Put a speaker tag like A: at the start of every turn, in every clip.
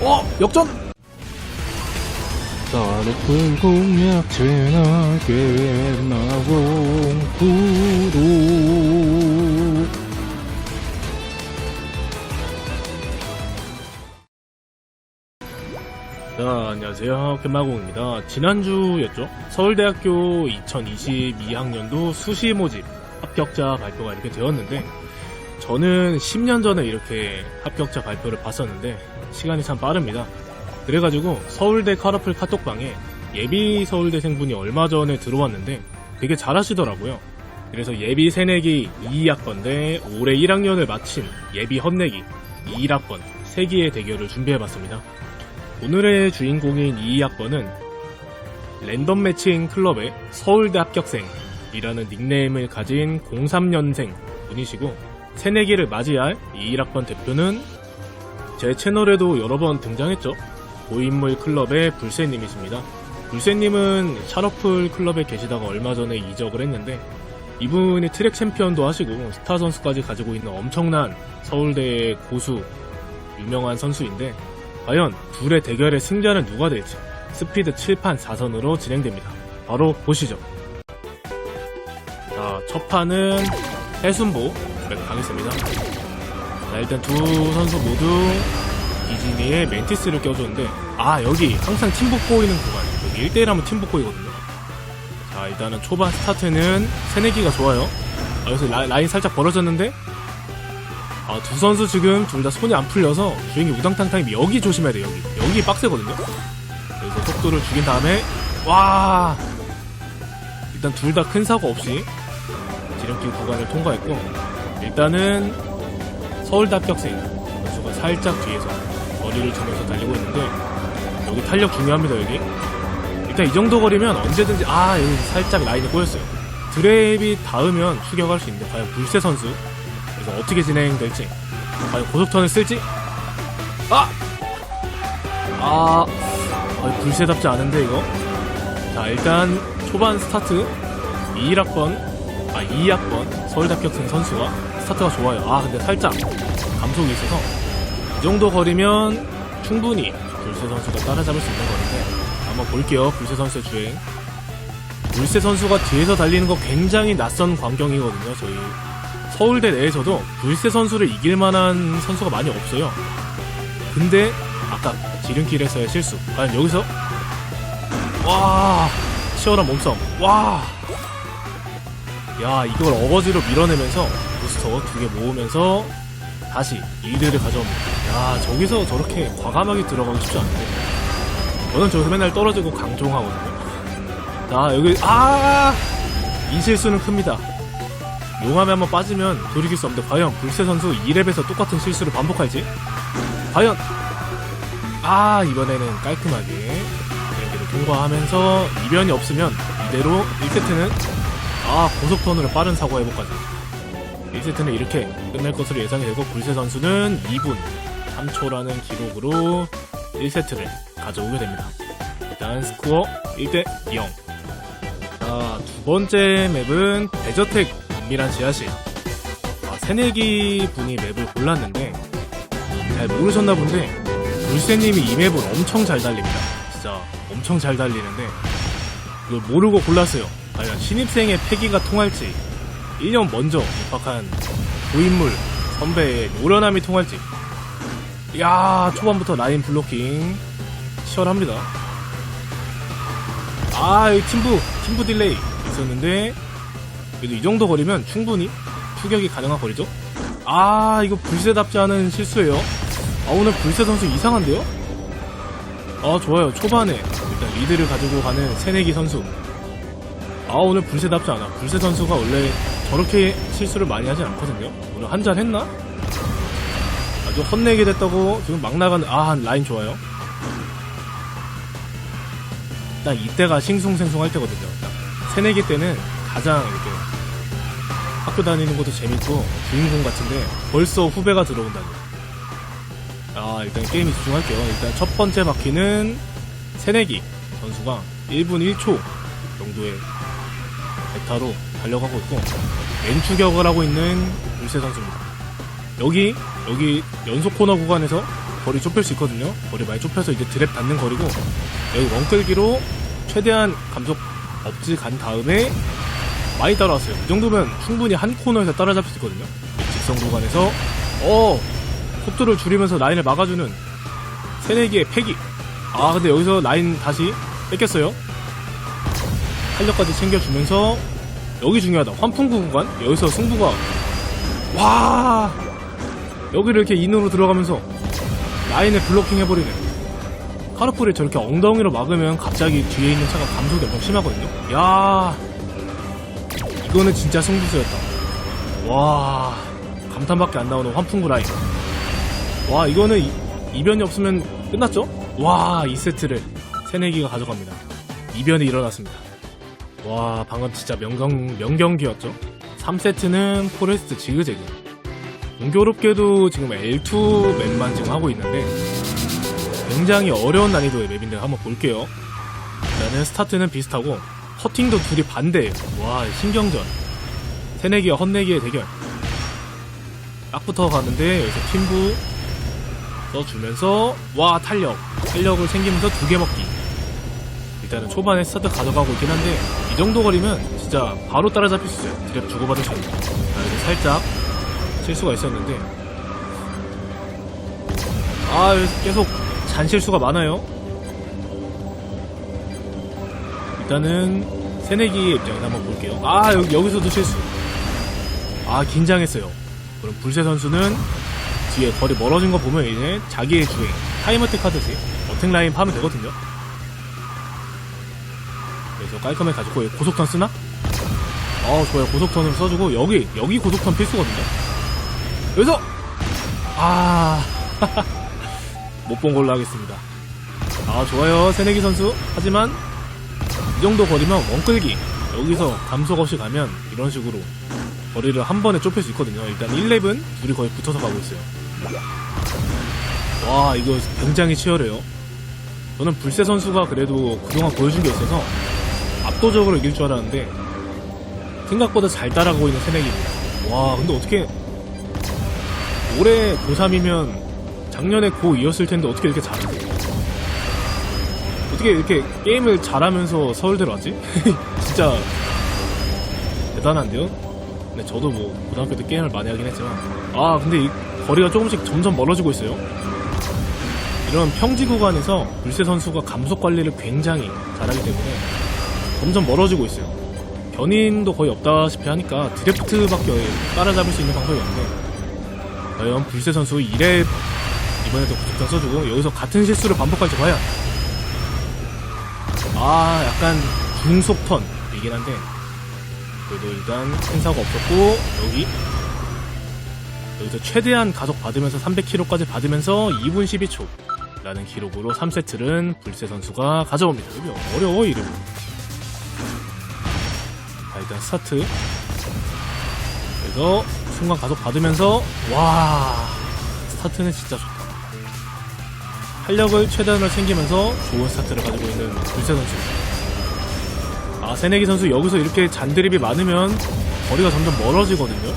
A: 어 역전!
B: 자, 높은 공략 채널 꽤나공 구독.
A: 자 안녕하세요. 금마공입니다. 지난주였죠? 서울대학교 2022학년도 수시 모집 합격자 발표가 이렇게 되었는데 저는 10년 전에 이렇게 합격자 발표를 봤었는데 시간이 참 빠릅니다. 그래가지고 서울대 카라풀 카톡방에 예비 서울대생분이 얼마 전에 들어왔는데 되게 잘하시더라고요. 그래서 예비 새내기 2학번 대 올해 1학년을 마친 예비 헛내기 2학번 3기의 대결을 준비해봤습니다. 오늘의 주인공인 2학번은 랜덤 매칭 클럽의 서울대 합격생이라는 닉네임을 가진 03년생 분이시고 새내기를 맞이할 21학번 대표는 제 채널에도 여러 번 등장했죠. 고인물 클럽의 불새님이십니다. 불새님은 샤러플 클럽에 계시다가 얼마 전에 이적을 했는데 이분이 트랙 챔피언도 하시고 스타 선수까지 가지고 있는 엄청난 서울대의 고수 유명한 선수인데 과연 둘의 대결의 승자는 누가 될지 스피드 7판 4선으로 진행됩니다. 바로 보시죠. 자, 첫 판은 해순보 가겠습니다. 자, 일단 두 선수 모두 이진이의 멘티스를 껴줬는데 아 여기 항상 팀복 보이는 구간 여기 1대1 하면 팀복 보이거든요. 자 일단은 초반 스타트는 새내기가 좋아요. 아, 여기서 라, 라인 살짝 벌어졌는데 아, 두 선수 지금 둘 다 손이 안 풀려서 주행이 우당탕탕이 여기 조심해야 돼 여기 여기 빡세거든요 그래서 속도를 죽인 다음에 와 일단 둘 다 큰 사고 없이 지름길 구간을 통과했고 일단은 서울대 합격생 선수가 살짝 뒤에서 거리를 주면서 달리고 있는데 여기 탄력 중요합니다 여기. 일단 이 정도 거리면 언제든지 아 여기 살짝 라인이 꼬였어요. 드랩이 닿으면 추격할 수 있는데 과연 불새 선수 그래서 어떻게 진행될지 과연 고속턴을 쓸지? 아! 아, 아 불새답지 않은데 이거. 자 일단 초반 스타트. 21학번 아 2학번 서울대 합격생 선수가 스타트가 좋아요 아 근데 살짝 감속이 있어서 이 정도 거리면 충분히 불새 선수가 따라잡을 수 있는 거리인데 한번 볼게요 불새 선수의 주행 불새 선수가 뒤에서 달리는 거 굉장히 낯선 광경이거든요 저희 서울대 내에서도 불새 선수를 이길 만한 선수가 많이 없어요. 근데 아까 지름길에서의 실수. 과연 여기서 와 치열한 몸싸움. 와. 야 이걸 어거지로 밀어내면서 부스터 두 개 모으면서 다시 1위를 가져옵니다. 야 저기서 저렇게 과감하게 들어가기 쉽지 않은데. 저는 저기서 맨날 떨어지고 강종하거든요. 자 여기 아이 실수는 큽니다. 용암에 한번 빠지면 돌이킬 수 없는데 과연 불새 선수 2렙에서 똑같은 실수를 반복할지? 과연 아 이번에는 깔끔하게 경기를 통과하면서 이변이 없으면 이대로 1세트는 아 고속턴으로 빠른 사고 회복까지 1세트는 이렇게 끝날 것으로 예상이 되고 불새 선수는 2분 3초라는 기록으로 1세트를 가져오게 됩니다 일단 스코어 1대 0 자, 두 번째 맵은 대저택 은밀한 지하실. 아, 새내기 분이 맵을 골랐는데 잘 모르셨나 본데 불새님이 이 맵을 엄청 잘 달립니다. 진짜 엄청 잘 달리는데 이걸 모르고 골랐어요. 과연 신입생의 패기가 통할지 1년 먼저 입학한 고인물 선배의 노련함이 통할지 야 초반부터 라인 블로킹 치열합니다. 아, 이 팀부, 팀부 딜레이 있었는데, 그래도 이 정도 거리면 충분히 추격이 가능한 거리죠? 아, 이거 불새답지 않은 실수예요. 아, 오늘 불새 선수 이상한데요? 아, 좋아요. 초반에 일단 리드를 가지고 가는 새내기 선수. 아, 오늘 불새답지 않아. 불새 선수가 원래 저렇게 실수를 많이 하진 않거든요. 오늘 한 잔 했나? 아주 헛내게 됐다고 지금 막 나가는, 아, 라인 좋아요. 딱 이때가 싱숭생숭 할 때거든요. 딱 새내기 때는 가장 이렇게 학교 다니는 것도 재밌고 주인공 같은데 벌써 후배가 들어온다니. 아 일단 게임에 집중할게요. 일단 첫 번째 바퀴는 새내기 선수가 1분 1초 정도의 베타로 달려가고 있고 왼추격을 하고 있는 불새 선수입니다. 여기 여기 연속 코너 구간에서 거리 좁힐 수 있거든요. 거리 많이 좁혀서 이제 드랩 닿는 거리고 여기 원끌기로 최대한 감속 업지 간 다음에 많이 따라왔어요. 이 정도면 충분히 한 코너에서 따라잡힐 수 있거든요. 직선 구간에서 어 속도를 줄이면서 라인을 막아주는 세네기의 패기. 아 근데 여기서 라인 다시 뺏겼어요. 탄력까지 챙겨주면서 여기 중요하다. 환풍구 구간 여기서 승부가 와 여기를 이렇게 인으로 들어가면서 라인을 블로킹 해버리네. 카르풀을 저렇게 엉덩이로 막으면 갑자기 뒤에 있는 차가 감속이 엄청 심하거든요. 야 이거는 진짜 승부수였다. 와 감탄밖에 안 나오는 환풍구 라인. 와 이거는 이, 이변이 없으면 끝났죠? 와 2세트를 새내기가 가져갑니다. 이변이 일어났습니다. 와 방금 진짜 명경, 명경기였죠? 3세트는 포레스트 지그재그. 공교롭게도 지금 L2 맵만 지금 하고 있는데 굉장히 어려운 난이도의 맵인데 한번 볼게요. 일단은 스타트는 비슷하고 퍼팅도 둘이 반대예요. 와 신경전. 새내기와 헛내기의 대결. 딱 붙어 가는데 여기서 팀부 써주면서 와 탄력. 탄력을 생기면서 두 개 먹기. 일단은 초반에 스타트 가져가고 있긴 한데 이 정도 거리면 진짜 바로 따라잡힐 수 있어요. 드랩 주고받을 수 있는 아, 살짝 실수가 있었는데. 아 계속 잔실수가 많아요. 일단은 새내기의 입장에서 한번 볼게요. 아 여기, 여기서도 실수. 아 긴장했어요. 그럼 불새 선수는 뒤에 거리 멀어진 거 보면 이제 자기의 주행 타임어택 하듯이 어택 라인 파면 되거든요 그래서 깔끔하게 가지고 고속턴 쓰나? 어 좋아요. 고속턴을 써주고 여기 여기 고속턴 필수거든요. 여기서! 아 못 본 걸로 하겠습니다. 아 좋아요. 새내기 선수. 하지만 이 정도 거리면 원끌기. 여기서 감속 없이 가면 이런 식으로 거리를 한 번에 좁힐 수 있거든요. 일단 1렙은 둘이 거의 붙어서 가고 있어요. 와 이거 굉장히 치열해요. 저는 불새 선수가 그래도 그동안 보여준 게 있어서 압도적으로 이길 줄 알았는데 생각보다 잘 따라가고 있는 새내기입니다. 와 근데 어떻게 올해 고3이면 작년에 고2였을 텐데 어떻게 이렇게 잘하지? 어떻게 이렇게 게임을 잘하면서 서울대로 왔지? 진짜 대단한데요? 근데 저도 뭐 고등학교 때 게임을 많이 하긴 했지만 아 근데 이 거리가 조금씩 점점 멀어지고 있어요. 이런 평지 구간에서 불새 선수가 감속 관리를 굉장히 잘하기 때문에 점점 멀어지고 있어요. 견인도 거의 없다시피 하니까 드래프트밖에 따라잡을 수 있는 방법이 없는데 과연 불새 선수 1회 이번에도 고속탄 써주고 여기서 같은 실수를 반복할지 과연 아 약간 중속턴이긴 한데 그래도 일단 큰 사고 없었고 여기 여기서 최대한 가속 받으면서 300km까지 받으면서 2분 12초 라는 기록으로 3세트는 불새 선수가 가져옵니다. 어려워 이름. 자 일단 스타트. 그래서 순간 가속 받으면서 와 스타트는 진짜 좋다. 탄력을 최대한으로 챙기면서 좋은 스타트를 가지고 있는 불새 선수. 아 세네기 선수 여기서 이렇게 잔드립이 많으면 거리가 점점 멀어지거든요.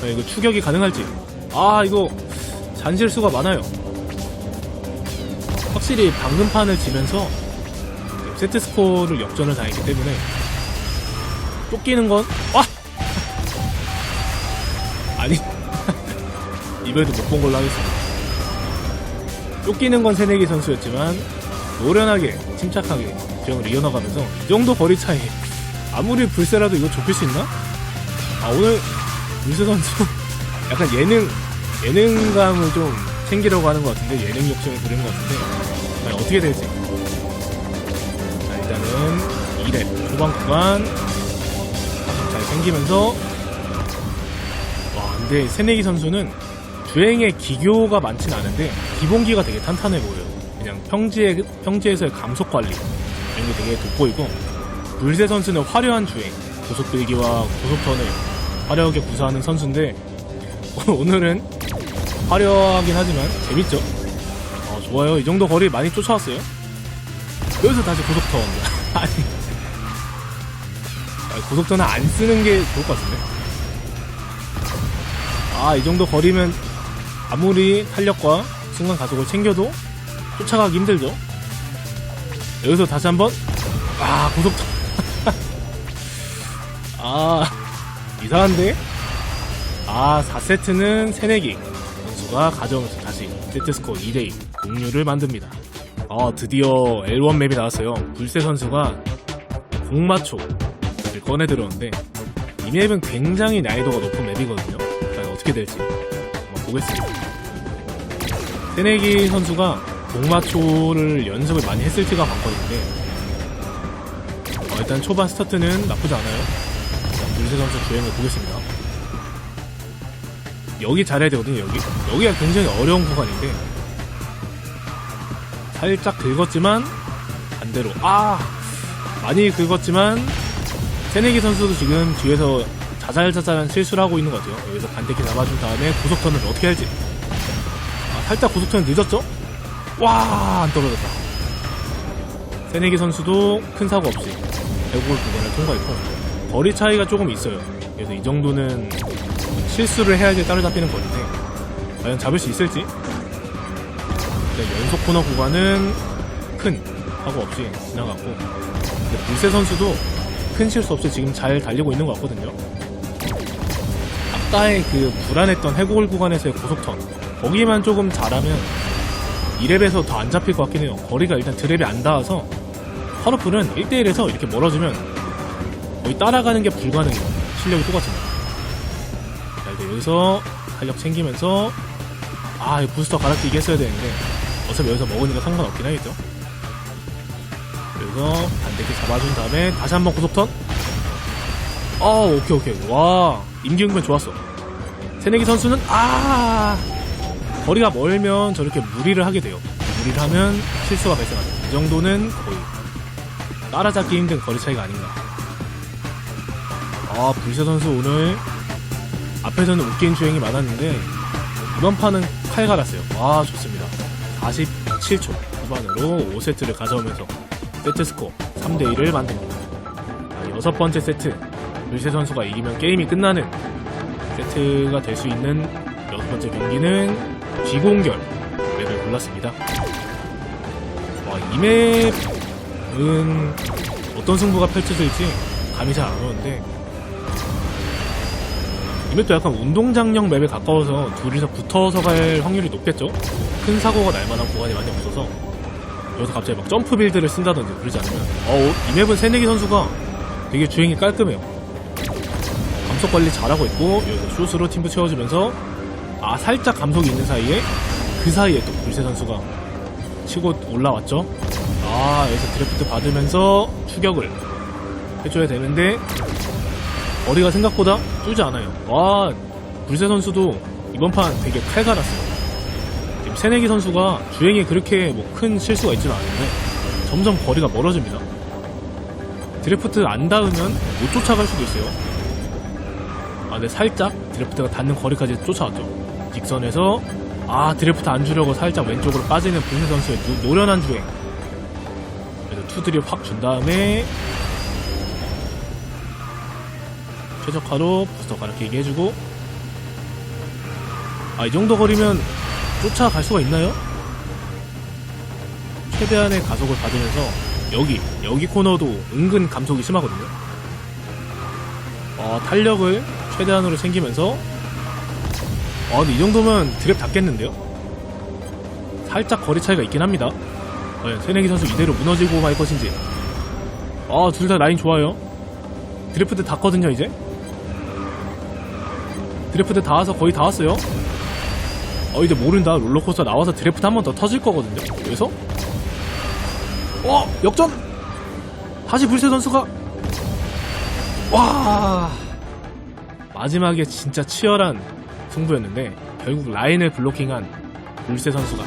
A: 자, 이거 추격이 가능할지. 아 이거 잔실수가 많아요. 확실히 방금 판을 지면서 세트 스코어를 역전을 당했기 때문에 쫓기는 건 와! 아니 이번에도 못 본 걸로 하겠습니다. 쫓기는 건 새내기 선수였지만 노련하게 침착하게 주행을 이어나가면서 이 정도 거리 차이 아무리 불세라도 이거 좁힐 수 있나? 아 오늘 불세 선수 약간 예능 예능감을 좀 챙기려고 하는 것 같은데 예능 욕심을 부리는 것 같은데 과연 어떻게 될지 자 일단은 2렙 초반 구간 챙기면서 와 근데 새내기 선수는 주행에 기교가 많진 않은데 기본기가 되게 탄탄해 보여요 그냥 평지에, 평지에서의 감속 관리 이런 게 되게 돋보이고 불새 선수는 화려한 주행 고속 들기와 고속턴을 화려하게 구사하는 선수인데 오늘은 화려하긴 하지만 재밌죠? 어, 좋아요. 이 정도 거리 많이 쫓아왔어요. 여기서 다시 고속턴. 아니. 아, 고속턴은 안 쓰는 게 좋을 것 같은데. 아, 이 정도 거리면 아무리 탄력과 순간 가속을 챙겨도 쫓아가기 힘들죠. 여기서 다시 한번 아 고속 아 이상한데 아 4세트는 새내기 선수가 가져오면서 다시 세트스코어 2대2 동률을 만듭니다. 아 드디어 L1 맵이 나왔어요. 불새 선수가 공마초 를 꺼내 들었는데 이 맵은 굉장히 난이도가 높은 맵이거든요. 과연 어떻게 될지 한번 보겠습니다. 새내기 선수가 공마초를 연습을 많이 했을지가 관건인데 어, 일단 초반 스타트는 나쁘지 않아요. 자, 불새 선수 주행을 보겠습니다. 여기 잘해야 되거든요. 여기 여기가 굉장히 어려운 구간인데 살짝 긁었지만 반대로 아 많이 긁었지만 새내기 선수도 지금 뒤에서 자잘자잘한 실수를 하고 있는 거죠. 여기서 반대키 잡아준 다음에 고속턴을 어떻게 할지. 아, 살짝 고속턴 늦었죠? 와, 안 떨어졌다. 새내기 선수도 큰 사고 없이 105골 구간을 통과했고, 거리 차이가 조금 있어요. 그래서 이 정도는 실수를 해야지 따라잡히는 거리인데, 과연 잡을 수 있을지? 네, 연속 코너 구간은 큰 사고 없이 지나갔고, 불새 선수도 큰 실수 없이 지금 잘 달리고 있는 것 같거든요. 아까의 그 불안했던 해골 구간에서의 고속턴 거기만 조금 잘하면 2랩에서 더 안 잡힐 것 같긴 해요. 거리가 일단 드랩이 안 닿아서 하루풀은 1대1에서 이렇게 멀어지면 거의 따라가는 게 불가능해요. 실력이 똑같으면. 자, 이제 여기서 탄력 챙기면서 아, 이 부스터 갈아끼기 했어야 되는데 어차피 여기서 먹으니까 상관없긴 하겠죠. 그래서 반대기 잡아준 다음에 다시 한번 고속턴. 어, 오케이 오케이. 와, 임기응변 좋았어. 새내기 선수는 아 거리가 멀면 저렇게 무리를 하게 돼요. 무리를 하면 실수가 발생하죠. 이 정도는 거의 따라잡기 힘든 거리 차이가 아닌가. 아, 불새 선수 오늘 앞에서는 웃긴 주행이 많았는데 이번 판은 칼 갈았어요. 와, 좋습니다. 47초 후반으로 5세트를 가져오면서 세트 스코어 3대1을 만듭니다. 자, 여섯 번째 세트 불새 선수가 이기면 게임이 끝나는 세트가 될 수 있는 여섯 번째 경기는 비공결 맵을 골랐습니다. 와, 이 맵은 어떤 승부가 펼쳐질지 감이 잘 안 오는데 이 맵도 약간 운동장형 맵에 가까워서 둘이서 붙어서 갈 확률이 높겠죠? 큰 사고가 날 만한 구간이 많이 없어서 여기서 갑자기 막 점프 빌드를 쓴다든지 그러지 않으면 어, 이 맵은 새내기 선수가 되게 주행이 깔끔해요. 감속 관리 잘하고 있고 여기서 슛으로 팀부 채워주면서 아 살짝 감속이 있는 사이에 그 사이에 또 불새 선수가 치고 올라왔죠. 아 여기서 드래프트 받으면서 추격을 해줘야 되는데 거리가 생각보다 뚫지 않아요. 와 불새 선수도 이번 판 되게 칼 갈았어요. 새내기 선수가 주행에 그렇게 뭐 큰 실수가 있지는 않은데 점점 거리가 멀어집니다. 드래프트 안 닿으면 못 쫓아갈 수도 있어요. 아, 근데 살짝 드래프트가 닿는 거리까지 쫓아왔죠. 직선에서 아 드래프트 안 주려고 살짝 왼쪽으로 빠지는 분세 선수의 노, 노련한 주행. 그래서 투드립 확 준 다음에 최적화로 부스터 가르치게 해주고 아 이 정도 거리면 쫓아갈 수가 있나요? 최대한의 가속을 받으면서 여기 여기 코너도 은근 감속이 심하거든요. 어, 탄력을 최대한으로 챙기면서 아 근데 이 정도면 드랩 닿겠는데요? 살짝 거리 차이가 있긴 합니다. 과연 새내기 선수 이대로 무너지고 말 것인지 아 둘 다 라인 좋아요. 드래프트 닿거든요 이제. 드래프트 닿아서 거의 다 왔어요. 어 이제 모른다. 롤러코스터 나와서 드래프트 한 번 더 터질 거거든요. 그래서? 어 역전! 다시 불새 선수가! 와! 마지막에 진짜 치열한 승부였는데 결국 라인을 블로킹한 불새 선수가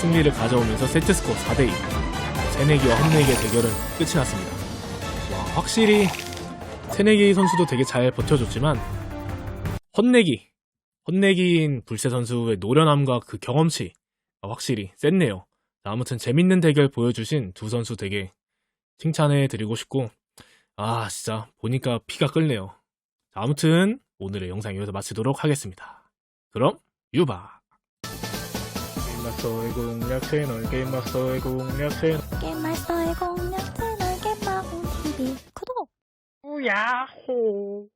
A: 승리를 가져오면서 세트 스코어 4대2 새내기와 헛내기의 대결은 끝이 났습니다. 와 확실히 새내기 선수도 되게 잘 버텨줬지만 헛내기 헛내기인 불새 선수의 노련함과 그 경험치 확실히 셌네요. 아무튼 재밌는 대결 보여주신 두 선수 되게 칭찬해 드리고 싶고 아 진짜 보니까 피가 끓네요. 아무튼 오늘의 영상 여기서 마치도록 하겠습니다. 그럼 유바 게임마스터의 공략 채널 게임마스터의 공략 채널
C: 게임마스터의 공략 채널 게임마공 TV 구독!
A: 야호